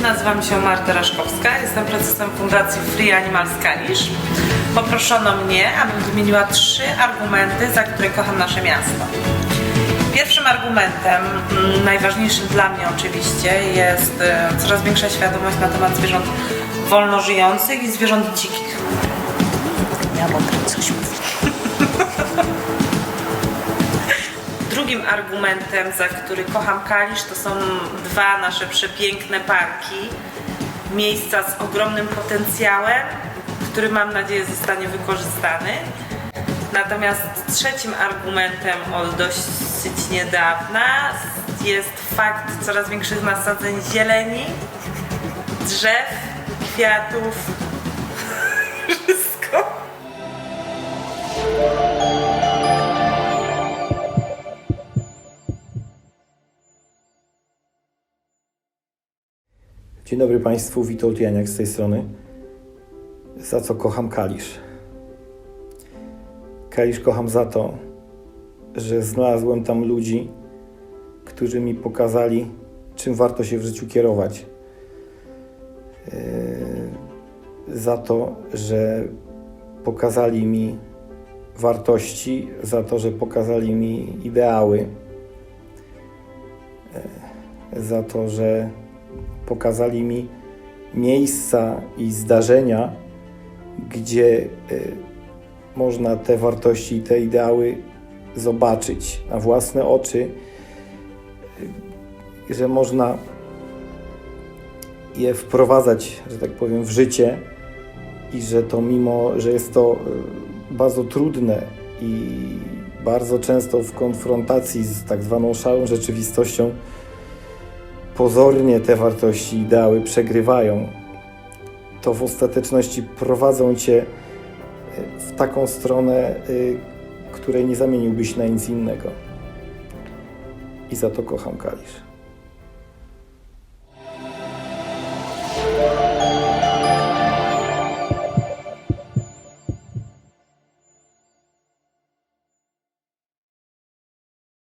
nazywam się Marta Raszkowska, jestem prezesem Fundacji Free Animals Kalisz. Poproszono mnie, abym wymieniła trzy argumenty, za które kocham nasze miasto. Pierwszym argumentem, mm, najważniejszym dla mnie oczywiście, jest e, coraz większa świadomość na temat zwierząt wolno żyjących i zwierząt dzikich. Ja mogę coś mówić. Argumentem, za który kocham Kalisz, to są dwa nasze przepiękne parki. Miejsca z ogromnym potencjałem, który mam nadzieję zostanie wykorzystany. Natomiast trzecim argumentem od dosyć niedawna jest fakt coraz większych nasadzeń zieleni, drzew, kwiatów. Dzień dobry Państwu, Witold Janiak z tej strony. Za co kocham Kalisz? Kalisz kocham za to, że znalazłem tam ludzi, którzy mi pokazali, czym warto się w życiu kierować. Yy, Za to, że pokazali mi wartości, za to, że pokazali mi ideały, Yy, za to, że pokazali mi miejsca i zdarzenia, gdzie y, można te wartości i te ideały zobaczyć na własne oczy, y, że można je wprowadzać, że tak powiem, w życie i że to mimo, że jest to y, bardzo trudne i bardzo często w konfrontacji z tak zwaną szarą rzeczywistością, pozornie te wartości ideały przegrywają, to w ostateczności prowadzą cię y, w taką stronę, y, której nie zamieniłbyś na nic innego. I za to kocham Kalisz.